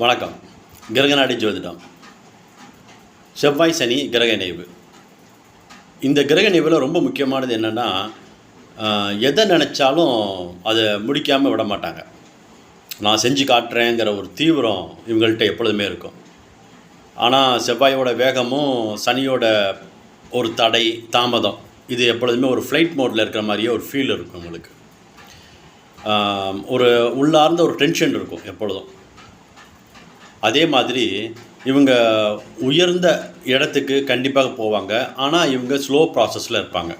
வணக்கம். கிரகநாடி ஜோதிடம். செவ்வாய் சனி கிரக நினைவு இந்த கிரக நினைவில் ரொம்ப முக்கியமானது என்னென்னா எதை நினச்சாலும் அதை முடிக்காமல் விட மாட்டாங்க. நான் செஞ்சு காட்டுறேங்கிற ஒரு தீவிரம் இவங்கள்ட்ட எப்பொழுதுமே இருக்கும். ஆனால் செவ்வாயோட வேகமும் சனியோட ஒரு தடை தாமதம் இது எப்பொழுதுமே ஒரு ஃப்ளைட் மோட்டில் இருக்கிற மாதிரியே ஒரு ஃபீல் இருக்கும் உங்களுக்கு. ஒரு உள்ளார்ந்த ஒரு டென்ஷன் இருக்கும் எப்பொழுதும். அதே மாதிரி இவங்க உயர்ந்த இடத்துக்கு கண்டிப்பாக போவாங்க. ஆனால் இவங்க ஸ்லோ ப்ராசஸில் இருப்பாங்க.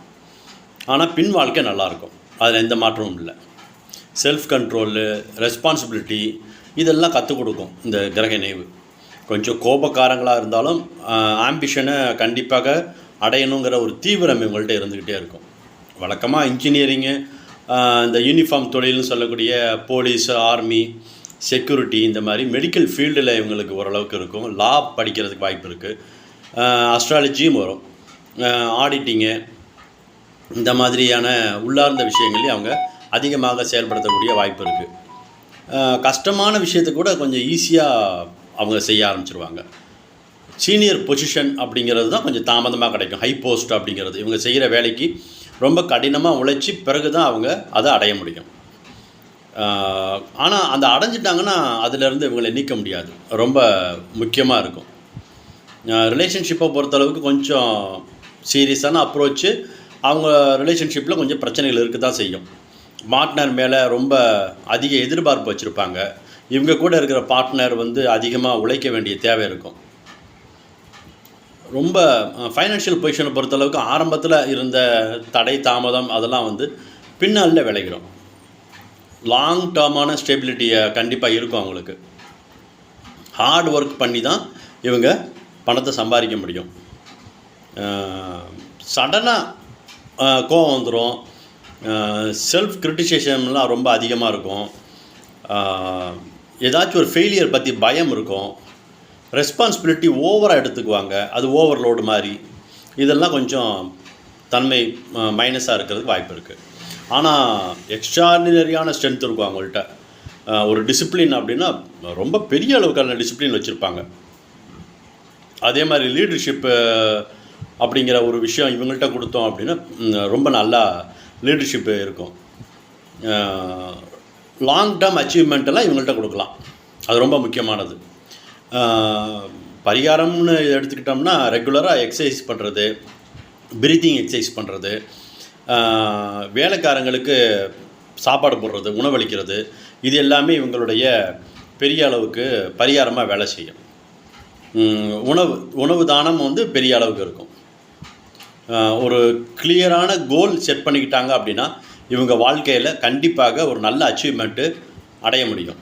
ஆனால் பின் வாழ்க்கை நல்லாயிருக்கும் அதில் எந்த மாற்றமும் இல்லை. செல்ஃப் கண்ட்ரோலு ரெஸ்பான்சிபிலிட்டி இதெல்லாம் கற்றுக் கொடுக்கும் இந்த கிரக நினைவு. கொஞ்சம் கோபக்காரங்களாக இருந்தாலும் ஆம்பிஷனை கண்டிப்பாக அடையணுங்கிற ஒரு தீவிரம் இவங்கள்ட்ட இருந்துக்கிட்டே இருக்கும். வழக்கமாக இன்ஜினியரிங்கு இந்த யூனிஃபார்ம் தொழில்னு சொல்லக்கூடிய போலீஸ் ஆர்மி செக்யூரிட்டி இந்த மாதிரி மெடிக்கல் ஃபீல்டில் இவங்களுக்கு ஓரளவுக்கு இருக்கும். லா படிக்கிறதுக்கு வாய்ப்பு இருக்குது அஸ்ட்ராலஜியும் வரும். ஆடிட்டிங்கு இந்த மாதிரியான உள்ளார்ந்த விஷயங்களையும் அவங்க அதிகமாக செயல்படுத்தக்கூடிய வாய்ப்பு இருக்குது கஷ்டமான விஷயத்தை கூட கொஞ்சம் ஈஸியாக அவங்க செய்ய ஆரம்பிச்சிருவாங்க. சீனியர் பொசிஷன் அப்படிங்கிறது தான் கொஞ்சம் தாமதமாக கிடைக்கும். ஹை போஸ்ட் அப்படிங்கிறது. இவங்க செய்கிற வேலைக்கு ரொம்ப கடினமாக உழைச்சி பிறகு தான் அவங்க அதை அடைய முடியும். ஆனால் அந்த அடைஞ்சிட்டாங்கன்னா அதிலேருந்து இவங்களை நீக்க முடியாது. ரொம்ப முக்கியமாக இருக்கும். ரிலேஷன்ஷிப்பை பொறுத்தளவுக்கு கொஞ்சம் சீரியஸான அப்ரோச்சு அவங்க ரிலேஷன்ஷிப்பில் கொஞ்சம் பிரச்சனைகள் இருக்க தான் செய்யும். பார்ட்னர் மேலே ரொம்ப அதிக எதிர்பார்ப்பு வச்சுருப்பாங்க. இவங்க கூட இருக்கிற பார்ட்னர் வந்து அதிகமாக உழைக்க வேண்டிய தேவை இருக்கும். ரொம்ப ஃபைனான்ஷியல் பொசிஷனை பொறுத்தளவுக்கு ஆரம்பத்தில் இருந்த தடை தாமதம் அதெல்லாம் வந்து பின்னாளில் விளைகிறோம். லாங் டேர்மான ஸ்டெபிலிட்டியை கண்டிப்பாக இருக்கும் அவங்களுக்கு. ஹார்ட் ஒர்க் பண்ணி தான் இவங்க பணத்தை சம்பாதிக்க முடியும். சடனாக கோவம் வந்துடும் செல்ஃப் கிரிட்டிசேஷன்லாம் ரொம்ப அதிகமாக இருக்கும். ஏதாச்சும் ஒரு ஃபெயிலியர் பற்றி பயம் இருக்கும். ரெஸ்பான்சிபிலிட்டி ஓவராக எடுத்துக்குவாங்க. அது ஓவர்லோடு மாதிரி. இதெல்லாம் கொஞ்சம் தன்மை மைனஸாக இருக்கிறதுக்கு வாய்ப்பு இருக்குது ஆனால் எக்ஸ்ட்ராடினரியான ஸ்ட்ரென்த் இருக்கும் அவங்கள்ட்ட. ஒரு டிசிப்ளின் அப்படின்னா ரொம்ப பெரிய அளவுக்கான டிசிப்ளின் வச்சுருப்பாங்க. அதே மாதிரி லீடர்ஷிப்பு அப்படிங்கிற ஒரு விஷயம் இவங்கள்ட்ட கொடுத்தோம் அப்படின்னா ரொம்ப நல்லா லீடர்ஷிப்பு இருக்கும். லாங் டேர்ம் அச்சீவ்மெண்ட்டெல்லாம் இவங்கள்ட்ட கொடுக்கலாம். அது ரொம்ப முக்கியமானது. பரிகாரம்னு எடுத்துக்கிட்டோம்னா ரெகுலராக எக்ஸசைஸ் பண்ணுறது பிரீத்திங் எக்ஸசைஸ் பண்ணுறது வேலைக்காரங்களுக்கு சாப்பாடு போடுறது உணவளிக்கிறது இது எல்லாமே இவங்களுடைய பெரிய அளவுக்கு பரிகாரமாக வேலை செய்யும். உணவு உணவு தானம் வந்து பெரிய அளவுக்கு இருக்கும். ஒரு கிளியரான கோல் செட் பண்ணிக்கிட்டாங்க அப்படின்னா இவங்க வாழ்க்கையில் கண்டிப்பாக ஒரு நல்ல அச்சீவ்மெண்ட்டு அடைய முடியும்.